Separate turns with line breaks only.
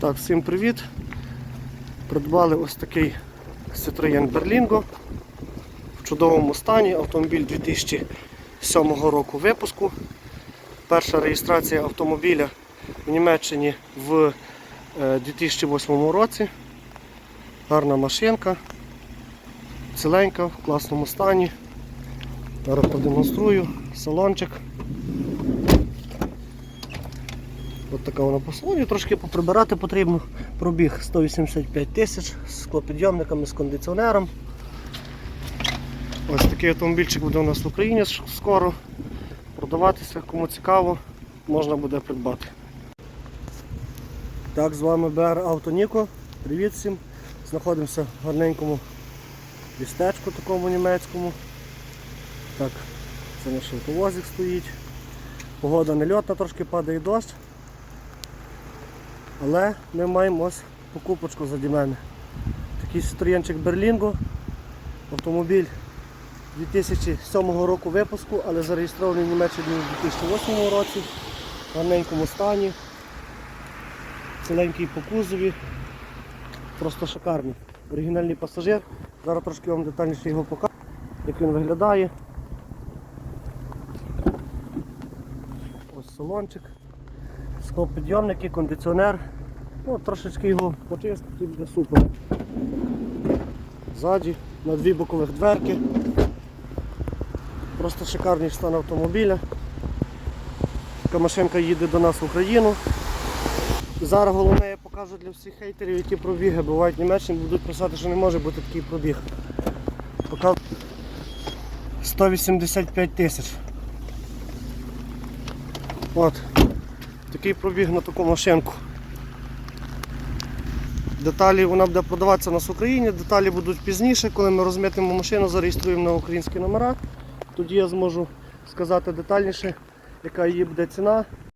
Так, всім привіт. Придбали ось такий Citroën Berlingo в чудовому стані. Автомобіль 2007 року випуску. Перша реєстрація автомобіля в Німеччині в е, 2008 році. Гарна машинка, ціленька, в класному стані. Зараз продемонструю салончик. Ось така вона по салоні, трошки поприбирати потрібно. Пробіг 185 тисяч з склопідйомниками, з кондиціонером. Ось такий автомобільчик буде у нас в Україні скоро. Продаватися, кому цікаво, можна буде придбати. Так, з вами БР Авто Ніко. Привіт всім. Знаходимося в гарненькому містечку такому німецькому. Так, це наш автовозик стоїть. Погода не льотна, трошки падає дощ. Але ми маємо ось покупочку заді мене. Такий Citroenчик Берлінго. Автомобіль 2007 року випуску, але зареєстрований в Німеччині у 2008 році. В гарненькому стані. Ціленький по кузові. Просто шикарний. Оригінальний пасажир. Зараз трошки вам детальніше його покажу, як він виглядає. Ось салончик склопідйомники, кондиціонер. Ну, трошечки його почистити буде супер. Ззаді на дві бокових дверки. Просто шикарний стан автомобіля. Така машинка їде до нас в Україну. Зараз головне я покажу для всіх хейтерів, які пробіги бувають в Німеччині, будуть писати, що не може бути такий пробіг. Пока 185 тисяч. От. Такий пробіг на таку машинку. Деталі вона буде продаватися у нас в Україні, деталі будуть пізніше, коли ми розмитимо машину, зареєструємо на українські номера. Тоді я зможу сказати детальніше, яка її буде ціна.